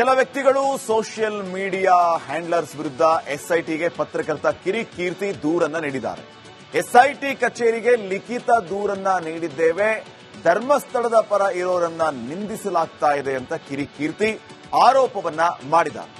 ಕೆಲ ವ್ಯಕ್ತಿಗಳು social media handlers ವಿರುದ್ಧ ಎಸ್ಐಟಿಗೆ ಪತ್ರಕರ್ತ ಕಿರಿ ಕೀರ್ತಿ ದೂರನ್ನ ನೀಡಿದ್ದಾರೆ. ಎಸ್ಐಟಿ ಕಚೇರಿಗೆ ಲಿಖಿತ ದೂರನ್ನ ನೀಡಿದ್ದೇವೆ. ಧರ್ಮಸ್ಥಳದ ಪರ ಇರೋರನ್ನ ನಿಂದಿಸಲಾಗ್ತಾ ಇದೆ ಅಂತ ಕಿರಿ ಕೀರ್ತಿ ಆರೋಪವನ್ನ ಮಾಡಿದ್ದಾರೆ.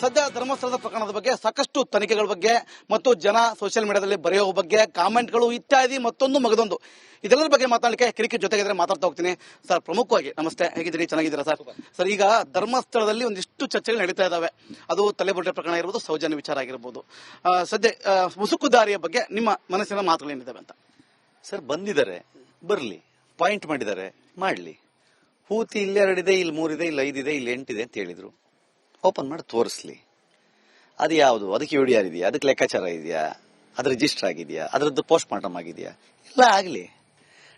ಸದ್ಯ ಧರ್ಮಸ್ಥಳದ ಪ್ರಕರಣದ ಬಗ್ಗೆ ಸಾಕಷ್ಟು ತನಿಖೆಗಳ ಬಗ್ಗೆ ಮತ್ತು ಜನ ಸೋಷಿಯಲ್ ಮೀಡಿಯಾದಲ್ಲಿ ಬರೆಯೋ ಬಗ್ಗೆ ಕಾಮೆಂಟ್ಗಳು ಇತ್ಯಾದಿ ಮತ್ತೊಂದು ಮಗದೊಂದು. ಇದೆಲ್ಲರ ಬಗ್ಗೆ ಮಾತಾಡಲಿಕ್ಕೆ ಕಿರಿಕಿರಿ ಜೊತೆಗಿದ್ರೆ ಮಾತಾಡ್ತಾ ಹೋಗ್ತೀನಿ. ಸರ್ ಪ್ರಮುಖವಾಗಿ ನಮಸ್ತೆ. ಹೇಗಿದ್ದೀರಿ? ಚೆನ್ನಾಗಿದ್ದೀರಾ ಸರ್? ಸರ್ ಈಗ ಧರ್ಮಸ್ಥಳದಲ್ಲಿ ಒಂದಿಷ್ಟು ಚರ್ಚೆಗಳು ನಡೀತಾ ಇದ್ದಾವೆ ಅದು ತಲೆಬೊಟ್ಟೆ ಪ್ರಕರಣ ಇರ್ಬೋದು ಸೌಜನ್ಯ ವಿಚಾರ ಆಗಿರ್ಬೋದು. ಸದ್ಯ ಮುಸುಕುದಾರಿಯ ಬಗ್ಗೆ ನಿಮ್ಮ ಮನಸ್ಸಿನ ಮಾತುಗಳೇನಿದ್ದಾವೆ ಅಂತ? ಸರ್ ಬಂದಿದ್ದಾರೆ. ಬರಲಿ. ಪಾಯಿಂಟ್ ಮಾಡಿದ್ದಾರೆ. ಮಾಡಲಿ. ಹೂತಿ ಇಲ್ಲಿ ಎರಡಿದೆ ಇಲ್ಲಿ ಮೂರಿದೆ ಇಲ್ಲಿ ಐದಿದೆ ಇಲ್ಲಿ ಎಂಟಿದೆ ಅಂತ ಹೇಳಿದ್ರು. ಓಪನ್ ಮಾಡಿ ತೋರಿಸ್ಲಿ. ಅದು ಯಾವುದು? ಅದಕ್ಕೆ ಯು ಡಿ ಇದೆಯಾ? ಅದಕ್ಕೆ ಲೆಕ್ಕಾಚಾರ ಇದೆಯಾ? ಅದು ರಿಜಿಸ್ಟರ್ ಆಗಿದೆಯಾ? ಅದರದ್ದು ಪೋಸ್ಟ್ ಮಾರ್ಟಮ್ ಆಗಿದೆಯಾ? ಎಲ್ಲ ಆಗಲಿ.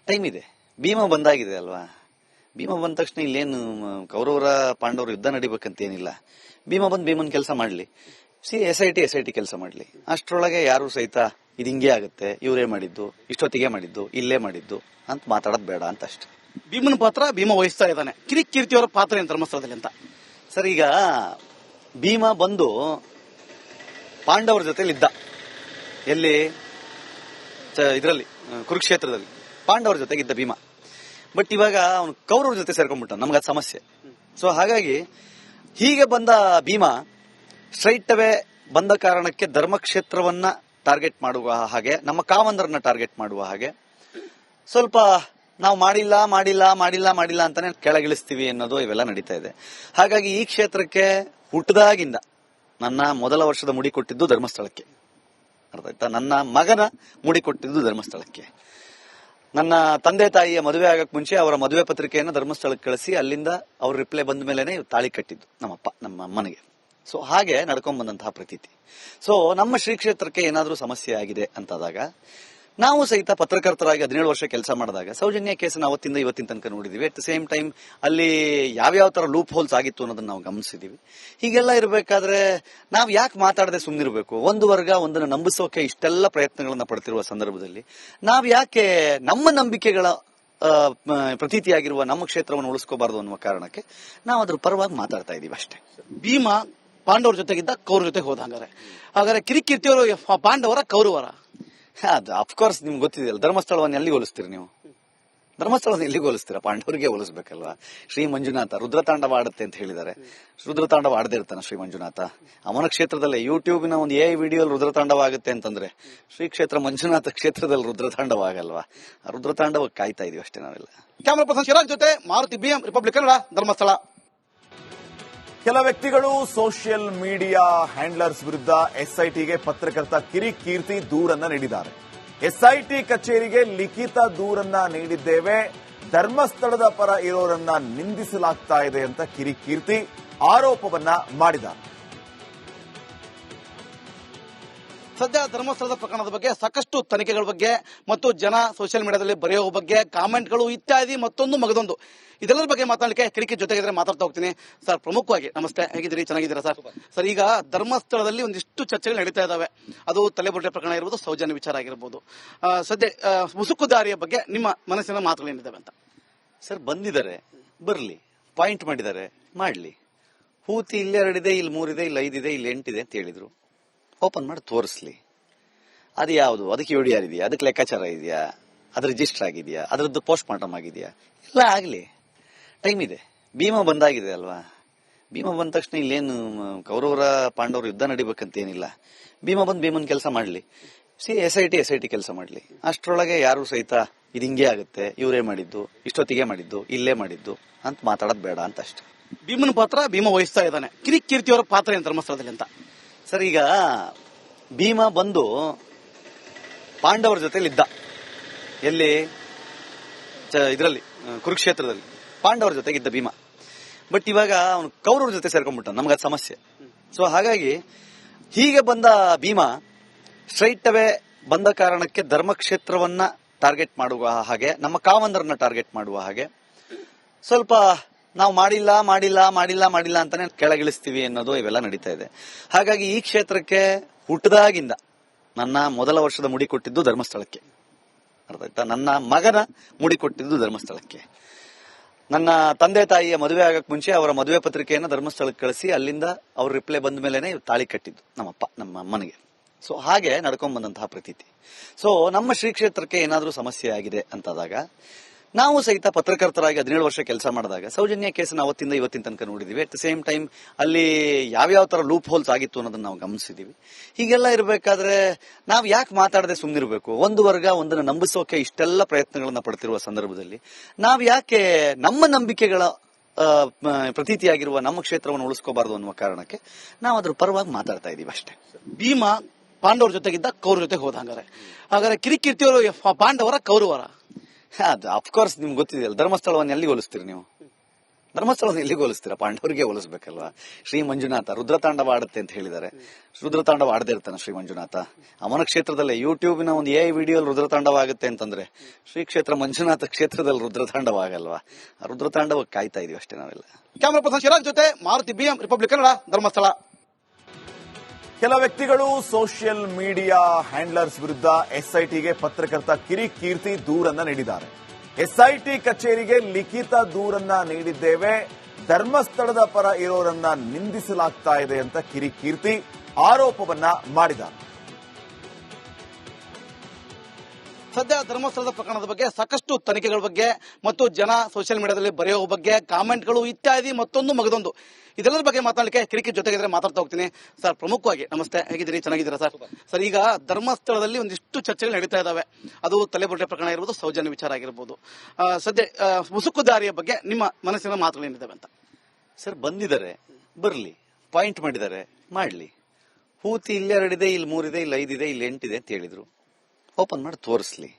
ಟೈಮ್ ಇದೆ. ಭೀಮಾ ಬಂದಾಗಿದೆ ಅಲ್ವಾ? ಭೀಮಾ ಬಂದ ತಕ್ಷಣ ಇಲ್ಲೇನು ಕೌರವರ, ಪಾಂಡವರ ಯುದ್ಧ ನಡಿಬೇಕಂತ ಏನಿಲ್ಲ ಭೀಮಾ ಬಂದು ಭೀಮನ್ ಕೆಲಸ ಮಾಡಲಿ. C S I T S I T ಕೆಲಸ ಮಾಡಲಿ. ಅಷ್ಟರೊಳಗೆ ಯಾರು ಸಹಿತ ಇದು ಹಿಂಗೆ ಆಗುತ್ತೆ. ಇವರೇ ಮಾಡಿದ್ದು, ಇಷ್ಟೊತ್ತಿಗೆ ಮಾಡಿದ್ದು, ಇಲ್ಲೇ ಮಾಡಿದ್ದು ಅಂತ ಮಾತಾಡೋದು ಬೇಡ ಅಂತ ಅಷ್ಟೆ ಭೀಮನ ಪಾತ್ರ ಭೀಮ ವಹಿಸ್ತಾ ಇದ್ದಾನೆ. ಕಿರಿಕ್ ಕೀರ್ತಿಯವರ ಪಾತ್ರ ಏನು ಧರ್ಮಸ್ಥಳದಲ್ಲಿ ಅಂತ? ಸರ್, ಈಗ ಭೀಮ ಬಂದು ಪಾಂಡವರ ಜೊತೆಲಿ ಇದ್ದ ಎಲ್ಲಿ ಇದರಲ್ಲಿ ಕುರುಕ್ಷೇತ್ರದಲ್ಲಿ. ಪಾಂಡವರ ಜೊತೆಗಿದ್ದ ಭೀಮ. ಬಟ್ ಇವಾಗ ಅವನು ಕೌರವ್ರ ಜೊತೆ ಸೇರ್ಕೊಂಡ್ಬಿಟ್ಟ, ನಮ್ಗೆ ಅದು ಸಮಸ್ಯೆ. ಸೊ ಹಾಗಾಗಿ ಹೀಗೆ ಬಂದ ಭೀಮ ಸ್ಟ್ರೈಟ್ ಅವೇ ಬಂದ ಕಾರಣಕ್ಕೆ ಧರ್ಮಕ್ಷೇತ್ರವನ್ನ ಟಾರ್ಗೆಟ್ ಮಾಡುವ ಹಾಗೆ, ನಮ್ಮ ಕಾಮಂದರನ್ನ ಟಾರ್ಗೆಟ್ ಮಾಡುವ ಹಾಗೆ ಸ್ವಲ್ಪ ನಾವು ಮಾಡಿಲ್ಲ ಮಾಡಿಲ್ಲ ಮಾಡಿಲ್ಲ ಮಾಡಿಲ್ಲ ಅಂತಾನೆ ಕೆಳಗಿಳಿಸ್ತೀವಿ ಅನ್ನೋದು ಇವೆಲ್ಲ ನಡೀತಾ ಇದೆ. ಹಾಗಾಗಿ ಈ ಕ್ಷೇತ್ರಕ್ಕೆ ಹುಟ್ಟದಾಗಿಂದ ನನ್ನ ಮೊದಲ ವರ್ಷದ ಮುಡಿ ಕೊಟ್ಟಿದ್ದು ಧರ್ಮಸ್ಥಳಕ್ಕೆ. ಅರ್ಥ ಆಯ್ತಾ? ನನ್ನ ಮಗನ ಮುಡಿ ಕೊಟ್ಟಿದ್ದು ಧರ್ಮಸ್ಥಳಕ್ಕೆ. ನನ್ನ ತಂದೆ ತಾಯಿಯ ಮದುವೆ ಆಗಕ್ ಮುಂಚೆ ಅವರ ಮದುವೆ ಪತ್ರಿಕೆಯನ್ನು ಧರ್ಮಸ್ಥಳಕ್ಕೆ ಕಳಿಸಿ ಅಲ್ಲಿಂದ ಅವ್ರ ರಿಪ್ಲೈ ಬಂದ ತಾಳಿ ಕಟ್ಟಿದ್ದು ನಮ್ಮಪ್ಪ, ನಮ್ಮ ಅಮ್ಮನಿಗೆ. ಸೊ, ಹಾಗೆ ನಡ್ಕೊಂಡ್ ಬಂದಂತಹ ಪ್ರತೀತಿ. ಸೊ, ನಮ್ಮ ಶ್ರೀ ಕ್ಷೇತ್ರಕ್ಕೆ ಏನಾದರೂ ಸಮಸ್ಯೆ ಆಗಿದೆ ಅಂತಾದಾಗ ನಾವು ಸಹಿತ ಪತ್ರಕರ್ತರಾಗಿ ಹದಿನೇಳು ವರ್ಷ ಕೆಲಸ ಮಾಡಿದಾಗ, ಸೌಜನ್ಯ ಕೇಸನ್ನ ಅವತ್ತಿಂದ ಇವತ್ತಿನ ತನಕ ನೋಡಿದೀವಿ. ಅಟ್ ದ ಸೇಮ್ ಟೈಮ್ ಅಲ್ಲಿ ಯಾವ್ಯಾವ ತರ ಲೂಪ್ ಹೋಲ್ಸ್ ಆಗಿತ್ತು ಅನ್ನೋದನ್ನ ನಾವು ಗಮನಿಸಿದೀವಿ. ಹೀಗೆಲ್ಲ ಇರಬೇಕಾದ್ರೆ ನಾವು ಯಾಕೆ ಮಾತಾಡದೆ ಸುಮ್ಮನಿರಬೇಕು ಒಂದು ವರ್ಗ ಒಂದನ್ನು ನಂಬಿಸೋಕೆ ಇಷ್ಟೆಲ್ಲ ಪ್ರಯತ್ನಗಳನ್ನ ಪಡ್ತಿರುವ ಸಂದರ್ಭದಲ್ಲಿ ನಾವು ಯಾಕೆ ನಮ್ಮ ನಂಬಿಕೆಗಳ ಪ್ರತೀತಿಯಾಗಿರುವ ನಮ್ಮ ಕ್ಷೇತ್ರವನ್ನು ಉಳಿಸ್ಕೋಬಾರದು ಅನ್ನುವ ಕಾರಣಕ್ಕೆ ನಾವು ಅದ್ರ ಪರವಾಗಿ ಮಾತಾಡ್ತಾ ಇದೀವಿ ಅಷ್ಟೇ. ಭೀಮ ಪಾಂಡವರ ಜೊತೆಗಿದ್ದ ಕೌರ ಜೊತೆಗೆ ಹೋದ ಹಂಗಾರೆ ಹಾಗಾದ್ರೆ ಕಿರಿಕಿರ್ತಿಯವರು ಪಾಂಡವರ ಕೌರವರ. ಅದು ಅಫ್ಕೋರ್ಸ್ ನಿಮ್ಗೆ ಗೊತ್ತಿದೆಯಲ್ಲ, ಧರ್ಮಸ್ಥಳವನ್ನು ಎಲ್ಲಿ ಹೋಲಿಸ್ತೀರಿ ನೀವು? ಧರ್ಮಸ್ಥಳವನ್ನು ಎಲ್ಲಿಗೆ ಹೋಲಿಸ್ತೀರಾ? ಪಾಂಡವರಿಗೆ ಹೋಲಿಸ್ಬೇಕಲ್ವಾ? ಶ್ರೀ ಮಂಜುನಾಥ, ರುದ್ರತಾಂಡವ ಆಡುತ್ತೆ ಅಂತ ಹೇಳಿದ್ದಾರೆ. ರುದ್ರತಾಂಡವ ಆಡದೇ ಇರ್ತಾನೆ ಶ್ರೀ ಮಂಜುನಾಥ. ಅವನ ಕ್ಷೇತ್ರದಲ್ಲೇ ಯೂಟ್ಯೂಬ್ನ ಒಂದು ಎ ವಿಡಿಯೋ ರುದ್ರತಾಂಡವ ಆಗುತ್ತೆ ಅಂತಂದ್ರೆ, ಶ್ರೀ ಕ್ಷೇತ್ರ ಮಂಜುನಾಥ ಕ್ಷೇತ್ರದಲ್ಲಿ ರುದ್ರತಾಂಡವ ಆಗಲ್ವಾ? ರುದ್ರತಾಂಡವ ಕಾಯ್ತಾ ಇದೀವಿ ಅಷ್ಟೇ ನಾವೆಲ್ಲ. ಕ್ಯಾಮರಾ ಪರ್ಸನ್ ಶಿರಾಜ್ ಜೊತೆ ಮಾರುತಿ ಬಿಎಂ ರಿಪಬ್ಲಿಕ್ ಧರ್ಮಸ್ಥಳ. ಕೆಲ ವ್ಯಕ್ತಿಗಳು ಸೋಷಿಯಲ್ ಮೀಡಿಯಾ ಹ್ಯಾಂಡ್ಲರ್ಸ್ ವಿರುದ್ಧ ಎಸ್ಐಟಿಗೆ ಪತ್ರಕರ್ತ ಕಿರಿ ಕೀರ್ತಿ ದೂರನ್ನ ನೀಡಿದ್ದಾರೆ. ಎಸ್ಐಟಿ ಕಚೇರಿಗೆ ಲಿಖಿತ ದೂರನ್ನ ನೀಡಿದ್ದೇವೆ. ಧರ್ಮಸ್ಥಳದ ಪರ ಇರೋರನ್ನ ನಿಂದಿಸಲಾಗ್ತಾ ಇದೆ ಅಂತ ಕಿರಿ ಕೀರ್ತಿ ಆರೋಪವನ್ನ ಮಾಡಿದ್ದಾರೆ. ಸದ್ಯ ಧರ್ಮಸ್ಥಳದ ಪ್ರಕರಣದ ಬಗ್ಗೆ ಸಾಕಷ್ಟು ತನಿಖೆಗಳ ಬಗ್ಗೆ ಮತ್ತು ಜನ ಸೋಷಿಯಲ್ ಮೀಡಿಯಾದಲ್ಲಿ ಬರೆಯೋ ಬಗ್ಗೆ ಕಾಮೆಂಟ್ಗಳು ಇತ್ಯಾದಿ ಮತ್ತೊಂದು ಮಗದೊಂದು. ಇದೆಲ್ಲರ ಬಗ್ಗೆ ಮಾತಾಡಲಿಕ್ಕೆ ಕಿರಿಕಿ ಜೊತೆಗಿದ್ರೆ ಮಾತಾಡ್ತಾ ಹೋಗ್ತೀನಿ. ಸರ್ ಪ್ರಮುಖವಾಗಿ ನಮಸ್ತೆ. ಹೇಗಿದ್ದೀರಿ? ಚೆನ್ನಾಗಿದ್ದೀರಾ ಸರ್? ಸರ್ ಈಗ ಧರ್ಮಸ್ಥಳದಲ್ಲಿ ಒಂದಿಷ್ಟು ಚರ್ಚೆಗಳು ನಡೀತಾ ಇದಾವೆ. ಅದು ತಲೆಬುರುಡೆ ಪ್ರಕರಣ ಇರ್ಬೋದು ಸೌಜನ್ಯ ವಿಚಾರ ಆಗಿರ್ಬೋದು. ಸದ್ಯ ಮುಸುಕು ಮುಸುಕುದಾರಿಯ ಬಗ್ಗೆ ನಿಮ್ಮ ಮನಸ್ಸಿನ ಮಾತುಗಳೇನಿದ್ದಾವೆ ಅಂತ? ಸರ್ ಬಂದಿದ್ದಾರೆ. ಬರಲಿ. ಪಾಯಿಂಟ್ ಮಾಡಿದ್ದಾರೆ. ಮಾಡ್ಲಿ. ಹೂತಿ ಇಲ್ಲಿ ಎರಡಿದೆ ಇಲ್ಲಿ ಮೂರಿದೆ ಇಲ್ಲಿ ಐದಿದೆ ಇಲ್ಲಿ ಎಂಟಿದೆ ಅಂತ ಹೇಳಿದ್ರು. ಓಪನ್ ಮಾಡಿ ತೋರಿಸ್ಲಿ. ಅದು ಯಾವುದು? ಅದಕ್ಕೆ ಯು ಇದೆಯಾ? ಅದಕ್ಕೆ ಲೆಕ್ಕಾಚಾರ ಇದೆಯಾ? ಅದು ರಿಜಿಸ್ಟರ್ ಆಗಿದೆಯಾ? ಅದರದ್ದು ಪೋಸ್ಟ್ ಮಾರ್ಟಮ್ ಆಗಿದೆಯಾ? ಎಲ್ಲ ಆಗಲಿ. ಟೈಮ್ ಇದೆ. ಭೀಮ ಬಂದಾಗಿದೆ ಅಲ್ವಾ? ಭೀಮ ಬಂದ ತಕ್ಷಣ ಇಲ್ಲೇನು ಕೌರವರ ಪಾಂಡವರು ಯುದ್ಧ ನಡಿಬೇಕಂತ ಏನಿಲ್ಲ. ಭೀಮಾ ಬಂದು ಭೀಮನ್ ಕೆಲಸ ಮಾಡಲಿ. C S I T, S I T ಕೆಲಸ ಮಾಡಲಿ. ಅಷ್ಟರೊಳಗೆ ಯಾರು ಸಹಿತ ಇದು ಹಿಂಗೆ ಆಗುತ್ತೆ. ಇವರೇ ಮಾಡಿದ್ದು, ಇಷ್ಟೊತ್ತಿಗೆ ಮಾಡಿದ್ದು, ಇಲ್ಲೇ ಮಾಡಿದ್ದು ಅಂತ ಮಾತಾಡೋದು ಬೇಡ ಅಂತ ಅಷ್ಟೆ. ಭೀಮನ ಪಾತ್ರ ಭೀಮ ವಹಿಸ್ತಾ ಇದ್ದಾನೆ. ಕಿರಿಕ್ ಕೀರ್ತಿಯವರ ಪಾತ್ರ ಏನು ಧರ್ಮಸ್ಥಳದಲ್ಲಿ ಅಂತ? ಸರ್, ಈಗ ಭೀಮ ಬಂದು ಪಾಂಡವರ ಜೊತೆಲಿ ಇದ್ದ ಎಲ್ಲಿ ಇದರಲ್ಲಿ ಕುರುಕ್ಷೇತ್ರದಲ್ಲಿ. ಪಾಂಡವರ ಜೊತೆಗಿದ್ದ ಭೀಮ. ಬಟ್ ಇವಾಗ ಅವನು ಕೌರವ್ರ ಜೊತೆ ಸೇರ್ಕೊಂಡ್ಬಿಟ್ಟ ನಮ್ಗೆ ಅದು ಸಮಸ್ಯೆ. ಸೊ ಹಾಗಾಗಿ ಹೀಗೆ ಬಂದ ಭೀಮ ಸ್ಟ್ರೈಟ್ ಅವೇ ಬಂದ ಕಾರಣಕ್ಕೆ ಧರ್ಮಕ್ಷೇತ್ರವನ್ನ ಟಾರ್ಗೆಟ್ ಮಾಡುವ ಹಾಗೆ, ನಮ್ಮ ಕಾವಂದರನ್ನ ಟಾರ್ಗೆಟ್ ಮಾಡುವ ಹಾಗೆ ಸ್ವಲ್ಪ ನಾವು ಮಾಡಿಲ್ಲ ಮಾಡಿಲ್ಲ ಮಾಡಿಲ್ಲ ಮಾಡಿಲ್ಲ ಅಂತಾನೆ ಕೆಳಗಿಳಿಸ್ತೀವಿ ಅನ್ನೋದು ಇವೆಲ್ಲ ನಡೀತಾ ಇದೆ. ಹಾಗಾಗಿ ಈ ಕ್ಷೇತ್ರಕ್ಕೆ ಹುಟ್ಟದಾಗಿಂದ ನನ್ನ ಮೊದಲ ವರ್ಷದ ಮುಡಿ ಕೊಟ್ಟಿದ್ದು ಧರ್ಮಸ್ಥಳಕ್ಕೆ. ಅರ್ಥ ಆಯ್ತಾ ನನ್ನ ಮಗನ ಮುಡಿ ಕೊಟ್ಟಿದ್ದು ಧರ್ಮಸ್ಥಳಕ್ಕೆ. ನನ್ನ ತಂದೆ ತಾಯಿಯ ಮದುವೆ ಆಗಕ್ ಮುಂಚೆ ಅವರ ಮದುವೆ ಪತ್ರಿಕೆಯನ್ನು ಧರ್ಮಸ್ಥಳಕ್ಕೆ ಕಳಿಸಿ ಅಲ್ಲಿಂದ ಅವ್ರ ರಿಪ್ಲೈ ಬಂದ ಮೇಲೆನೆ ತಾಳಿ ಕಟ್ಟಿದ್ದು ನಮ್ಮಪ್ಪ, ನಮ್ಮ ಅಮ್ಮನಿಗೆ. ಸೊ ಹಾಗೆ ನಡ್ಕೊಂಡ್ ಬಂದಂತಹ ಪ್ರತೀತಿ. ಸೊ ನಮ್ಮ ಶ್ರೀ ಕ್ಷೇತ್ರಕ್ಕೆ ಏನಾದರೂ ಸಮಸ್ಯೆ ಆಗಿದೆ ಅಂತಾದಾಗ ನಾವು ಸಹಿತ ಪತ್ರಕರ್ತರಾಗಿ ಹದಿನೇಳು ವರ್ಷ ಕೆಲಸ ಮಾಡಿದಾಗ, ಸೌಜನ್ಯ ಕೇಸನ್ನ ಅವತ್ತಿಂದ ಇವತ್ತಿನ ತನಕ ನೋಡಿದೀವಿ. ಅಟ್ ದ ಸೇಮ್ ಟೈಮ್ ಅಲ್ಲಿ ಯಾವ್ಯಾವ ತರ ಲೂಪ್ ಹೋಲ್ಸ್ ಆಗಿತ್ತು ಅನ್ನೋದನ್ನ ನಾವು ಗಮನಿಸಿದೀವಿ. ಹೀಗೆಲ್ಲ ಇರಬೇಕಾದ್ರೆ ನಾವು ಯಾಕೆ ಮಾತಾಡದೆ ಸುಮ್ಮನಿರಬೇಕು ಒಂದು ವರ್ಗ ಒಂದನ್ನು ನಂಬಿಸೋಕೆ ಇಷ್ಟೆಲ್ಲ ಪ್ರಯತ್ನಗಳನ್ನ ಪಡ್ತಿರುವ ಸಂದರ್ಭದಲ್ಲಿ ನಾವು ಯಾಕೆ ನಮ್ಮ ನಂಬಿಕೆಗಳ ಪ್ರತೀತಿಯಾಗಿರುವ ನಮ್ಮ ಕ್ಷೇತ್ರವನ್ನು ಉಳಿಸ್ಕೋಬಾರದು ಅನ್ನುವ ಕಾರಣಕ್ಕೆ ನಾವು ಅದ್ರ ಪರವಾಗಿ ಮಾತಾಡ್ತಾ ಇದೀವಿ ಅಷ್ಟೇ. ಭೀಮಾ ಪಾಂಡವರ ಜೊತೆಗಿದ್ದ ಕೌರ ಜೊತೆ ಹೋದ ಹಂಗಾರೆ ಹಾಗಾದ್ರೆ ಕಿರಿಕಿರ್ತಿಯವರು ಪಾಂಡವರ ಕೌರವರ. ಅದು ಅಫ್ಕೋರ್ಸ್ ನಿಮ್ಗೆ ಗೊತ್ತಿದೆಯಲ್ಲ ಧರ್ಮಸ್ಥಳವನ್ನು ಎಲ್ಲಿಗೆ ಹೋಲಿಸ್ತೀರಿ ನೀವು? ಧರ್ಮಸ್ಥಳವನ್ನು ಎಲ್ಲಿಗೆ ಹೋಲಿಸ್ತೀರಾ? ಪಾಂಡವರಿಗೆ ಹೋಲಿಸ್ಬೇಕಲ್ವಾ? ಶ್ರೀ ಮಂಜುನಾಥ, ರುದ್ರತಾಂಡವ ಆಡುತ್ತೆ ಅಂತ ಹೇಳಿದ್ದಾರೆ. ರುದ್ರತಾಂಡವ ಆಡದೇ ಇರ್ತಾನೆ ಶ್ರೀ ಮಂಜುನಾಥ. ಅವನ ಕ್ಷೇತ್ರದಲ್ಲೇ ಯೂಟ್ಯೂಬಿನ ಒಂದು ಎ ವಿಡಿಯೋ ರುದ್ರತಾಂಡವ ಆಗುತ್ತೆ ಅಂತಂದ್ರೆ, ಶ್ರೀ ಕ್ಷೇತ್ರ ಮಂಜುನಾಥ ಕ್ಷೇತ್ರದಲ್ಲಿ ರುದ್ರತಾಂಡವ ಆಗಲ್ವಾ? ರುದ್ರತಾಂಡವ ಕಾಯ್ತಾ ಇದೀವಿ ಅಷ್ಟೇ ನಾವೆಲ್ಲ. ಕ್ಯಾಮರಾ ಪರ್ಸನ್ ಶಿರಾಜ್ ಜೊತೆ, ಮಾರುತಿ ಬಿಎಂ ರಿಪಬ್ಲಿಕ್ ಕನ್ನಡ ಧರ್ಮಸ್ಥಳ. ಕೆಲ ವ್ಯಕ್ತಿಗಳು ಸೋಷಿಯಲ್ ಮೀಡಿಯಾ ಹ್ಯಾಂಡ್ಲರ್ಸ್ ವಿರುದ್ಧ ಎಸ್ಐಟಿಗೆ ಪತ್ರಕರ್ತ ಕಿರಿಕೀರ್ತಿ ದೂರನ್ನ ನೀಡಿದ್ದಾರೆ. ಎಸ್ಐಟಿ ಕಚೇರಿಗೆ ಲಿಖಿತ ದೂರನ್ನ ನೀಡಿದ್ದೇವೆ. ಧರ್ಮಸ್ಥಳದ ಪರ ಇರೋರನ್ನ ನಿಂದಿಸಲಾಗ್ತಾ ಇದೆ ಅಂತ ಕಿರಿಕೀರ್ತಿ ಆರೋಪವನ್ನ ಮಾಡಿದ್ದಾರೆ. ಸದ್ಯ ಧರ್ಮಸ್ಥಳದ ಪ್ರಕರಣದ ಬಗ್ಗೆ ಸಾಕಷ್ಟು ತನಿಖೆಗಳ ಬಗ್ಗೆ ಮತ್ತು ಜನ ಸೋಷಿಯಲ್ ಮೀಡಿಯಾದಲ್ಲಿ ಬರೆಯುವ ಬಗ್ಗೆ ಕಾಮೆಂಟ್ಗಳು ಇತ್ಯಾದಿ ಮತ್ತೊಂದು ಮಗದೊಂದು. ಇದೆಲ್ಲರ ಬಗ್ಗೆ ಮಾತಾಡಲಿಕ್ಕೆ ಕಿರಿಕಿ ಜೊತೆಗಿದ್ರೆ ಮಾತಾಡ್ತಾ ಹೋಗ್ತೀನಿ. ಸರ್, ಪ್ರಮುಖವಾಗಿ ನಮಸ್ತೆ. ಹೇಗಿದ್ದೀರಿ? ಚೆನ್ನಾಗಿದ್ದೀರಾ ಸರ್? ಸರ್, ಈಗ ಧರ್ಮಸ್ಥಳದಲ್ಲಿ ಒಂದಿಷ್ಟು ಚರ್ಚೆಗಳು ನಡೀತಾ ಇದ್ದಾವೆ ಅದು ತಲೆಬೊಟ್ಟೆ ಪ್ರಕರಣ ಇರ್ಬೋದು ಸೌಜನ್ಯ ವಿಚಾರ ಆಗಿರ್ಬೋದು. ಸದ್ಯ ಮುಸುಕು ಮುಸುಕುದಾರಿಯ ಬಗ್ಗೆ ನಿಮ್ಮ ಮನಸ್ಸಿನ ಮಾತುಗಳೇನಿದ್ದಾವೆ ಅಂತ? ಸರ್, ಬಂದಿದ್ದಾರೆ. ಬರಲಿ. ಪಾಯಿಂಟ್ ಮಾಡಿದ್ದಾರೆ. ಮಾಡ್ಲಿ. ಹೂತಿ ಇಲ್ಲಿ ಎರಡಿದೆ ಇಲ್ಲಿ ಮೂರಿದೆ ಇಲ್ಲಿ ಐದಿದೆ ಇಲ್ಲಿ ಎಂಟಿದೆ ಅಂತ ಹೇಳಿದ್ರು. ಓಪನ್ ಮಾಡಿ ತೋರಿಸ್ಲಿ.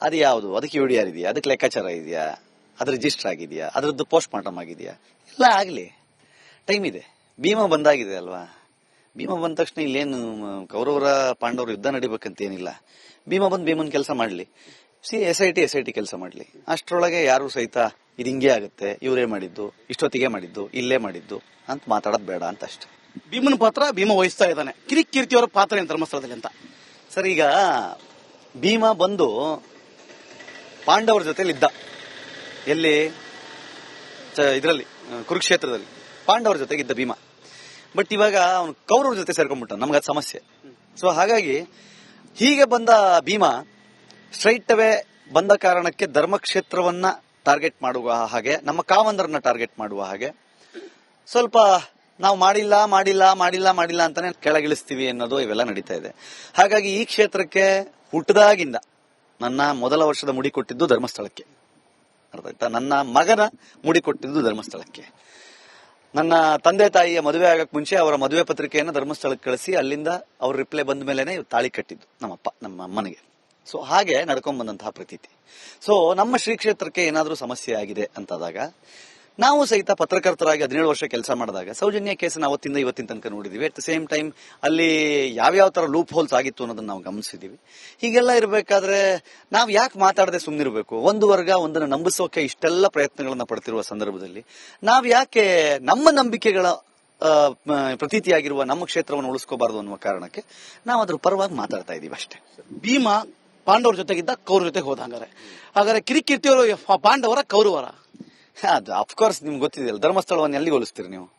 ಅದು ಯಾವುದು? ಅದಕ್ಕೆ ಯು ಡಿ ಆರ್ ಇದೆಯಾ? ಅದಕ್ಕೆ ಲೆಕ್ಕಾಚಾರ ಇದೆಯಾ? ಅದು ರಿಜಿಸ್ಟರ್ ಆಗಿದೆಯಾ? ಅದರದ್ದು ಪೋಸ್ಟ್ ಮಾರ್ಟಮ್ ಆಗಿದೆಯಾ? ಎಲ್ಲ ಆಗಲಿ. ಟೈಮ್ ಇದೆ. ಭೀಮಾ ಬಂದಾಗಿದೆ ಅಲ್ವಾ? ಭೀಮಾ ಬಂದ ತಕ್ಷಣ ಇಲ್ಲೇನು ಕೌರವರ ಪಾಂಡವರು ಯುದ್ಧ ನಡಿಬೇಕಂತ ಏನಿಲ್ಲ ಭೀಮಾ ಬಂದು ಭೀಮನ್ ಕೆಲಸ ಮಾಡಲಿ. C S I T S I T ಕೆಲಸ ಮಾಡಲಿ. ಅಷ್ಟರೊಳಗೆ ಯಾರು ಸಹಿತ ಇದು ಹಿಂಗೆ ಆಗುತ್ತೆ. ಇವರೇ ಮಾಡಿದ್ದು, ಇಷ್ಟೊತ್ತಿಗೆ ಮಾಡಿದ್ದು, ಇಲ್ಲೇ ಮಾಡಿದ್ದು ಅಂತ ಮಾತಾಡೋದು ಬೇಡ ಅಂತ ಅಷ್ಟೇ. ಭೀಮನ ಪಾತ್ರ ಭೀಮ ವಹಿಸ್ತಾ ಇದ್ದಾನೆ. ಕಿರಿಕೀರ್ತಿಯವರ ಪಾತ್ರ ಏನು ಧರ್ಮಸ್ಥಳದಲ್ಲಿ ಅಂತ? ಸರ್, ಈಗ ಭೀಮ ಬಂದು ಪಾಂಡವರ ಜೊತೆಲಿ ಇದ್ದ ಎಲ್ಲಿ ಇದರಲ್ಲಿ ಕುರುಕ್ಷೇತ್ರದಲ್ಲಿ. ಪಾಂಡವರ ಜೊತೆಗಿದ್ದ ಭೀಮ. ಬಟ್ ಇವಾಗ ಅವನು ಕೌರವ್ರ ಜೊತೆ ಸೇರ್ಕೊಂಡ್ಬಿಟ್ಟ, ನಮ್ಗೆ ಅದು ಸಮಸ್ಯೆ. ಸೊ ಹಾಗಾಗಿ ಹೀಗೆ ಬಂದ ಭೀಮ ಸ್ಟ್ರೈಟ್ ಅವೇ ಬಂದ ಕಾರಣಕ್ಕೆ ಧರ್ಮಕ್ಷೇತ್ರವನ್ನ ಟಾರ್ಗೆಟ್ ಮಾಡುವ ಹಾಗೆ, ನಮ್ಮ ಕಾವಂದರನ್ನ ಟಾರ್ಗೆಟ್ ಮಾಡುವ ಹಾಗೆ ಸ್ವಲ್ಪ ನಾವು ಮಾಡಿಲ್ಲ ಮಾಡಿಲ್ಲ ಮಾಡಿಲ್ಲ ಮಾಡಿಲ್ಲ ಅಂತಾನೆ ಕೆಳಗಿಳಿಸ್ತೀವಿ ಅನ್ನೋದು ಇವೆಲ್ಲ ನಡೀತಾ ಇದೆ. ಹಾಗಾಗಿ ಈ ಕ್ಷೇತ್ರಕ್ಕೆ ಹುಟ್ಟದಾಗಿಂದ ನನ್ನ ಮೊದಲ ವರ್ಷದ ಮುಡಿ ಕೊಟ್ಟಿದ್ದು ಧರ್ಮಸ್ಥಳಕ್ಕೆ. ಅರ್ಥ ಆಯ್ತಾ ನನ್ನ ಮಗನ ಮುಡಿ ಕೊಟ್ಟಿದ್ದು ಧರ್ಮಸ್ಥಳಕ್ಕೆ. ನನ್ನ ತಂದೆ ತಾಯಿಯ ಮದುವೆ ಆಗಕ್ ಮುಂಚೆ ಅವರ ಮದುವೆ ಪತ್ರಿಕೆಯನ್ನು ಧರ್ಮಸ್ಥಳಕ್ಕೆ ಕಳಿಸಿ ಅಲ್ಲಿಂದ ಅವ್ರ ರಿಪ್ಲೈ ಬಂದ ಮೇಲೆನೆ ತಾಳಿ ಕಟ್ಟಿದ್ದು ನಮ್ಮಪ್ಪ, ನಮ್ಮ ಅಮ್ಮನಿಗೆ. ಸೊ, ಹಾಗೆ ನಡ್ಕೊಂಡ್ ಬಂದಂತಹ ಪ್ರತೀತಿ. ಸೊ, ನಮ್ಮ ಶ್ರೀ ಕ್ಷೇತ್ರಕ್ಕೆ ಏನಾದರೂ ಸಮಸ್ಯೆ ಆಗಿದೆ ಅಂತಾದಾಗ ನಾವು ಸಹಿತ ಪತ್ರಕರ್ತರಾಗಿ ಹದಿನೇಳು ವರ್ಷ ಕೆಲಸ ಮಾಡಿದಾಗ, ಸೌಜನ್ಯ ಕೇಸನ್ನ ಅವತ್ತಿಂದ ಇವತ್ತಿನ ತನಕ ನೋಡಿದೀವಿ. ಅಟ್ ದ ಸೇಮ್ ಟೈಮ್ ಅಲ್ಲಿ ಯಾವ್ಯಾವ ತರ ಲೂಪ್ ಹೋಲ್ಸ್ ಆಗಿತ್ತು ಅನ್ನೋದನ್ನ ನಾವು ಗಮನಿಸಿದೀವಿ. ಹೀಗೆಲ್ಲ ಇರಬೇಕಾದ್ರೆ ನಾವು ಯಾಕೆ ಮಾತಾಡದೆ ಸುಮ್ಮನಿರಬೇಕು ಒಂದು ವರ್ಗ ಒಂದನ್ನು ನಂಬಿಸೋಕೆ ಇಷ್ಟೆಲ್ಲ ಪ್ರಯತ್ನಗಳನ್ನ ಪಡ್ತಿರುವ ಸಂದರ್ಭದಲ್ಲಿ ನಾವು ಯಾಕೆ ನಮ್ಮ ನಂಬಿಕೆಗಳ ಪ್ರತೀತಿಯಾಗಿರುವ ನಮ್ಮ ಕ್ಷೇತ್ರವನ್ನು ಉಳಿಸ್ಕೋಬಾರದು ಅನ್ನುವ ಕಾರಣಕ್ಕೆ ನಾವು ಅದ್ರ ಪರವಾಗಿ ಮಾತಾಡ್ತಾ ಇದೀವಿ ಅಷ್ಟೇ. ಭೀಮ ಪಾಂಡವರ ಜೊತೆಗಿದ್ದ ಕೌರ ಜೊತೆ ಹೋದ ಹಂಗಾರೆ ಹಾಗಾದ್ರೆ ಕಿರಿಕಿರ್ತಿಯವರು ಪಾಂಡವರ ಕೌರವರ. ಅದು ಅಫ್ಕೋರ್ಸ್ ನಿಮ್ಗೆ ಗೊತ್ತಿದೆಯಲ್ಲ ಧರ್ಮಸ್ಥಳವನ್ನು ಎಲ್ಲಿಗೆ ಹೋಲಿಸ್ತೀರಿ ನೀವು?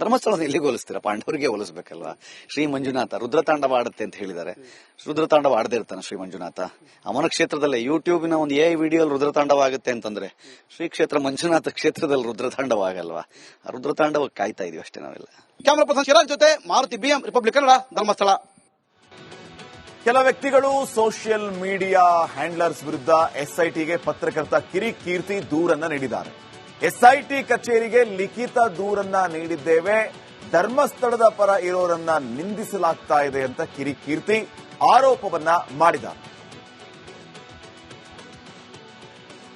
ಧರ್ಮಸ್ಥಳವನ್ನು ಎಲ್ಲಿಗೆ ಹೋಲಿಸ್ತೀರಾ? ಪಾಂಡವರಿಗೆ ಹೋಲಿಸ್ಬೇಕಲ್ವಾ? ಶ್ರೀ ಮಂಜುನಾಥ, ರುದ್ರತಾಂಡವ ಆಡುತ್ತೆ ಅಂತ ಹೇಳಿದ್ದಾರೆ. ರುದ್ರತಾಂಡವ ಆಡದೇ ಇರ್ತಾನೆ ಶ್ರೀ ಮಂಜುನಾಥ. ಅಮನ ಕ್ಷೇತ್ರದಲ್ಲೇ ಯೂಟ್ಯೂಬಿನ ಒಂದು ಎ ವಿಡಿಯೋ ರುದ್ರತಾಂಡವ ಆಗುತ್ತೆ ಅಂತಂದ್ರೆ, ಶ್ರೀ ಕ್ಷೇತ್ರ ಮಂಜುನಾಥ ಕ್ಷೇತ್ರದಲ್ಲಿ ರುದ್ರತಾಂಡವ ಆಗಲ್ವಾ? ರುದ್ರತಾಂಡವ ಕಾಯ್ತಾ ಇದೀವಿ ಅಷ್ಟೇ ನಾವೆಲ್ಲ. ಕ್ಯಾಮರಾ ಪರ್ಸನ್ ಜೊತೆ ಮಾರುತಿ ಬಿಎಂ ರಿಪಬ್ಲಿಕ್ ಕನ್ನಡ ಧರ್ಮಸ್ಥಳ. ಕೆಲ ವ್ಯಕ್ತಿಗಳು ಸೋಷಿಯಲ್ ಮೀಡಿಯಾ ಹ್ಯಾಂಡ್ಲರ್ಸ್ ವಿರುದ್ಧ ಎಸ್ಐಟಿಗೆ ಪತ್ರಕರ್ತ ಕಿರಿಕೀರ್ತಿ ದೂರನ್ನ ನೀಡಿದ್ದಾರೆ. ಎಸ್ಐಟಿ ಕಚೇರಿಗೆ ಲಿಖಿತ ದೂರನ್ನ ನೀಡಿದ್ದೇವೆ. ಧರ್ಮಸ್ಥಳದ ಪರ ಇರೋರನ್ನ ನಿಂದಿಸಲಾಗ್ತಾ ಇದೆ ಅಂತ ಕಿರಿಕೀರ್ತಿ ಆರೋಪವನ್ನ ಮಾಡಿದ್ದಾರೆ.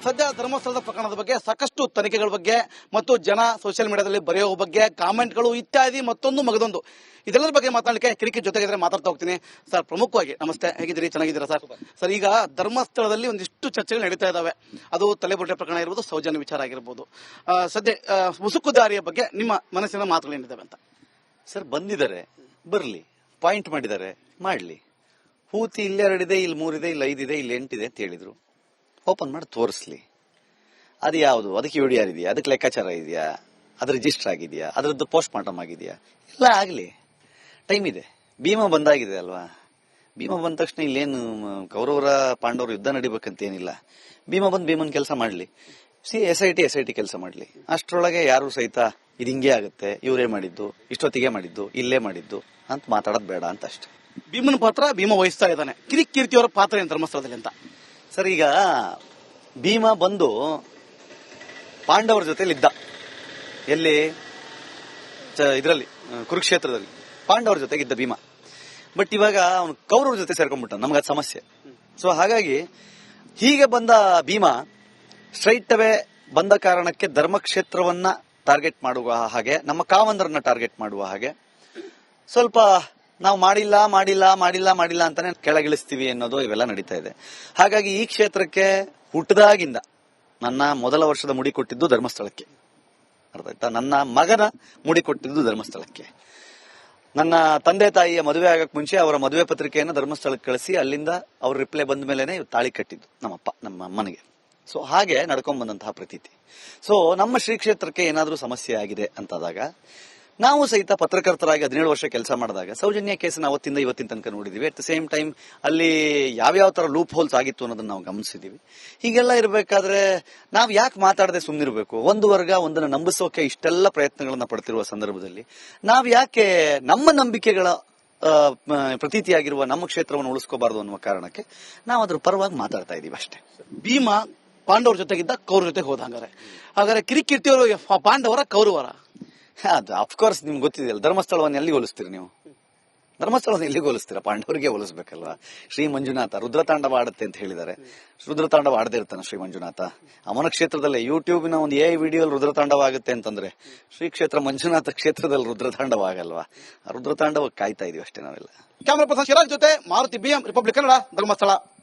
ಸದ್ಯ ಧರ್ಮಸ್ಥಳದ ಪ್ರಕರಣದ ಬಗ್ಗೆ ಸಾಕಷ್ಟು ತನಿಖೆಗಳ ಬಗ್ಗೆ ಮತ್ತು ಜನ ಸೋಷಿಯಲ್ ಮೀಡಿಯಾದಲ್ಲಿ ಬರೆಯುವ ಬಗ್ಗೆ ಕಾಮೆಂಟ್ಗಳು ಇತ್ಯಾದಿ ಮತ್ತೊಂದು ಮಗದೊಂದು. ಇದೆಲ್ಲರ ಬಗ್ಗೆ ಮಾತಾಡಲಿಕ್ಕೆ ಕಿರಿಕಿ ಜೊತೆಗಿದ್ರೆ ಮಾತಾಡ್ತಾ ಹೋಗ್ತೀನಿ. ಸರ್ ಪ್ರಮುಖವಾಗಿ ನಮಸ್ತೆ. ಹೇಗಿದ್ದೀರಿ? ಚೆನ್ನಾಗಿದ್ದೀರಾ ಸರ್? ಸರ್ ಈಗ ಧರ್ಮಸ್ಥಳದಲ್ಲಿ ಒಂದಿಷ್ಟು ಚರ್ಚೆಗಳು ನಡೀತಾ ಇದಾವೆ. ಅದು ತಲೆಬುಟ್ಟೆ ಪ್ರಕರಣ ಇರ್ಬೋದು ಸೌಜನ್ಯ ವಿಚಾರ ಆಗಿರ್ಬೋದು. ಸದ್ಯ ಮುಸುಕು ಮುಸುಕುದಾರಿಯ ಬಗ್ಗೆ ನಿಮ್ಮ ಮನಸ್ಸಿನ ಮಾತುಗಳೇನಿದ್ದಾವೆ ಅಂತ? ಸರ್ ಬಂದಿದ್ದಾರೆ. ಬರಲಿ. ಪಾಯಿಂಟ್ ಮಾಡಿದ್ದಾರೆ. ಮಾಡಲಿ. ಹೂತಿ ಇಲ್ಲೆರಡಿದೆ ಇಲ್ಲಿ ಮೂರಿದೆ ಇಲ್ಲಿ ಐದಿದೆ ಇಲ್ಲಿ ಎಂಟಿದೆ ಅಂತ ಹೇಳಿದ್ರು. ಓಪನ್ ಮಾಡಿ ತೋರಿಸ್ಲಿ. ಅದು ಯಾವುದು? ಅದಕ್ಕೆ ಯು ಡಿ ಇದೆಯಾ? ಅದಕ್ಕೆ ಲೆಕ್ಕಾಚಾರ ಇದೆಯಾ? ಅದು ರಿಜಿಸ್ಟರ್ ಆಗಿದೆಯಾ? ಅದರದ್ದು ಪೋಸ್ಟ್ ಮಾರ್ಟಮ್ ಆಗಿದೆಯಾ? ಎಲ್ಲ ಆಗಲಿ. ಟೈಮ್ ಇದೆ. ಭೀಮಾ ಬಂದಾಗಿದೆ ಅಲ್ವಾ? ಭೀಮಾ ಬಂದ ತಕ್ಷಣ ಇಲ್ಲೇನು ಕೌರವರ ಪಾಂಡವರು ಯುದ್ಧ ನಡಿಬೇಕಂತ ಏನಿಲ್ಲ. ಭೀಮಾ ಬಂದು ಭೀಮನ್ ಕೆಲಸ ಮಾಡಲಿ. C S I T S I T ಕೆಲಸ ಮಾಡಲಿ. ಅಷ್ಟರೊಳಗೆ ಯಾರು ಸಹಿತ ಇದು ಹಿಂಗೆ ಆಗುತ್ತೆ. ಇವರೇ ಮಾಡಿದ್ದು? ಇಷ್ಟೊತ್ತಿಗೆ ಮಾಡಿದ್ದು? ಇಲ್ಲೇ ಮಾಡಿದ್ದು? ಅಂತ ಮಾತಾಡೋದು ಬೇಡ ಅಂತ ಅಷ್ಟೇ ಭೀಮನ ಪಾತ್ರ ಭೀಮ ವಹಿಸ್ತಾ ಇದ್ದಾನೆ. ಕಿರಿಕೀರ್ತಿ ಅವರ ಪಾತ್ರ ಏನು ಧರ್ಮಸ್ಥಳದಲ್ಲಿ ಅಂತ. ಸರ್, ಈಗ ಭೀಮ ಬಂದು ಪಾಂಡವರ ಜೊತೆಲಿದ್ದ ಎಲ್ಲಿ? ಇದರಲ್ಲಿ ಕುರುಕ್ಷೇತ್ರದಲ್ಲಿ. ಪಾಂಡವರ ಜೊತೆಗಿದ್ದ ಭೀಮ. ಬಟ್ ಇವಾಗ ಅವನು ಕೌರವ್ರ ಜೊತೆ ಸೇರ್ಕೊಂಡ್ಬಿಟ್ಟ ನಮ್ಗೆ ಅದು ಸಮಸ್ಯೆ. ಸೊ ಹಾಗಾಗಿ ಹೀಗೆ ಬಂದ ಭೀಮ ಸ್ಟ್ರೈಟ್ ಬಂದ ಕಾರಣಕ್ಕೆ ಧರ್ಮಕ್ಷೇತ್ರವನ್ನ ಟಾರ್ಗೆಟ್ ಮಾಡುವ ಹಾಗೆ, ನಮ್ಮ ಕಾವಂದರನ್ನ ಟಾರ್ಗೆಟ್ ಮಾಡುವ ಹಾಗೆ ಸ್ವಲ್ಪ ನಾವು ಮಾಡಿಲ್ಲ ಮಾಡಿಲ್ಲ ಮಾಡಿಲ್ಲ ಮಾಡಿಲ್ಲ ಅಂತಾನೆ ಕೆಳಗಿಳಿಸ್ತೀವಿ ಅನ್ನೋದು ಇವೆಲ್ಲ ನಡೀತಾ ಇದೆ. ಹಾಗಾಗಿ ಈ ಕ್ಷೇತ್ರಕ್ಕೆ ಹುಟ್ಟದಾಗಿಂದ ನನ್ನ ಮೊದಲ ವರ್ಷದ ಮುಡಿ ಕೊಟ್ಟಿದ್ದು ಧರ್ಮಸ್ಥಳಕ್ಕೆ. ಅರ್ಥ ಆಯ್ತಾ ನನ್ನ ಮಗನ ಮುಡಿ ಕೊಟ್ಟಿದ್ದು ಧರ್ಮಸ್ಥಳಕ್ಕೆ. ನನ್ನ ತಂದೆ ತಾಯಿಯ ಮದುವೆ ಆಗಕ್ ಮುಂಚೆ ಅವರ ಮದುವೆ ಪತ್ರಿಕೆಯನ್ನು ಧರ್ಮಸ್ಥಳಕ್ಕೆ ಕಳಿಸಿ ಅಲ್ಲಿಂದ ಅವ್ರ ರಿಪ್ಲೈ ಬಂದ ಮೇಲೆನೆ ತಾಳಿ ಕಟ್ಟಿದ್ದು ನಮ್ಮಪ್ಪ, ನಮ್ಮ ಅಮ್ಮನಿಗೆ. ಸೊ, ಹಾಗೆ ನಡ್ಕೊಂಡ್ ಬಂದಂತಹ ಪ್ರತೀತಿ. ಸೊ, ನಮ್ಮ ಶ್ರೀ ಕ್ಷೇತ್ರಕ್ಕೆ ಏನಾದರೂ ಸಮಸ್ಯೆ ಆಗಿದೆ ಅಂತಾದಾಗ ನಾವು ಸಹಿತ ಪತ್ರಕರ್ತರಾಗಿ ಹದಿನೇಳು ವರ್ಷ ಕೆಲಸ ಮಾಡಿದಾಗ, ಸೌಜನ್ಯ ಕೇಸನ್ನ ಅವತ್ತಿಂದ ಇವತ್ತಿನ ತನಕ ನೋಡಿದೀವಿ. ಅಟ್ ದ ಸೇಮ್ ಟೈಮ್ ಅಲ್ಲಿ ಯಾವ್ಯಾವ ತರ ಲೂಪ್ ಹೋಲ್ಸ್ ಆಗಿತ್ತು ಅನ್ನೋದನ್ನ ನಾವು ಗಮನಿಸಿದೀವಿ. ಹೀಗೆಲ್ಲ ಇರಬೇಕಾದ್ರೆ ನಾವು ಯಾಕೆ ಮಾತಾಡದೆ ಸುಮ್ಮನಿರಬೇಕು ಒಂದು ವರ್ಗ ಒಂದನ್ನು ನಂಬಿಸೋಕೆ ಇಷ್ಟೆಲ್ಲ ಪ್ರಯತ್ನಗಳನ್ನ ಪಡ್ತಿರುವ ಸಂದರ್ಭದಲ್ಲಿ ನಾವು ಯಾಕೆ ನಮ್ಮ ನಂಬಿಕೆಗಳ ಪ್ರತೀತಿಯಾಗಿರುವ ನಮ್ಮ ಕ್ಷೇತ್ರವನ್ನು ಉಳಿಸ್ಕೋಬಾರದು ಅನ್ನುವ ಕಾರಣಕ್ಕೆ ನಾವು ಅದ್ರ ಪರವಾಗಿ ಮಾತಾಡ್ತಾ ಇದೀವಿ ಅಷ್ಟೇ. ಭೀಮಾ ಪಾಂಡವರ ಜೊತೆಗಿದ್ದ ಕೌರ ಜೊತೆ ಹೋದ ಹಂಗಾರೆ. ಹಾಗಾದ್ರೆ ಕಿರಿಕಿರ್ತಿಯವರು ಪಾಂಡವರ ಕೌರವರ. ಅದು ಅಫ್ಕೋರ್ಸ್ ನಿಮ್ಗೆ ಗೊತ್ತಿದೆಯಲ್ಲ, ಧರ್ಮಸ್ಥಳವನ್ನು ಎಲ್ಲಿ ಹೋಲಿಸ್ತೀರಿ ನೀವು? ಧರ್ಮಸ್ಥಳವನ್ನು ಎಲ್ಲಿಗೆ ಹೋಲಿಸ್ತೀರಾ? ಪಾಂಡವರಿಗೆ ಹೋಲಿಸ್ಬೇಕಲ್ವಾ? ಶ್ರೀ ಮಂಜುನಾಥ ರುದ್ರತಾಂಡವ ಆಡುತ್ತೆ ಅಂತ ಹೇಳಿದ್ದಾರೆ. ರುದ್ರತಾಂಡವ ಆಡದೇ ಇರ್ತಾನೆ ಶ್ರೀ ಮಂಜುನಾಥ. ಅವನ ಕ್ಷೇತ್ರದಲ್ಲೇ ಯೂಟ್ಯೂಬಿನ ಒಂದು ಎ ವಿಡಿಯೋ ರುದ್ರತಾಂಡವ ಆಗುತ್ತೆ ಅಂತಂದ್ರೆ, ಶ್ರೀ ಕ್ಷೇತ್ರ ಮಂಜುನಾಥ ಕ್ಷೇತ್ರದಲ್ಲಿ ರುದ್ರತಾಂಡವ ಆಗಲ್ವಾ? ರುದ್ರತಾಂಡವ ಕಾಯ್ತಾ ಇದೀವಿ ಅಷ್ಟೇ ನಾವೆಲ್ಲ. ಕ್ಯಾಮರಾ ಪರ್ಸನ್ ಶಿರಾಜ್ ಜೊತೆ, ಮಾರುತಿ ಬಿಎಂ ರಿಪಬ್ಲಿಕ್ ಕನ್ನಡ ಧರ್ಮಸ್ಥಳ.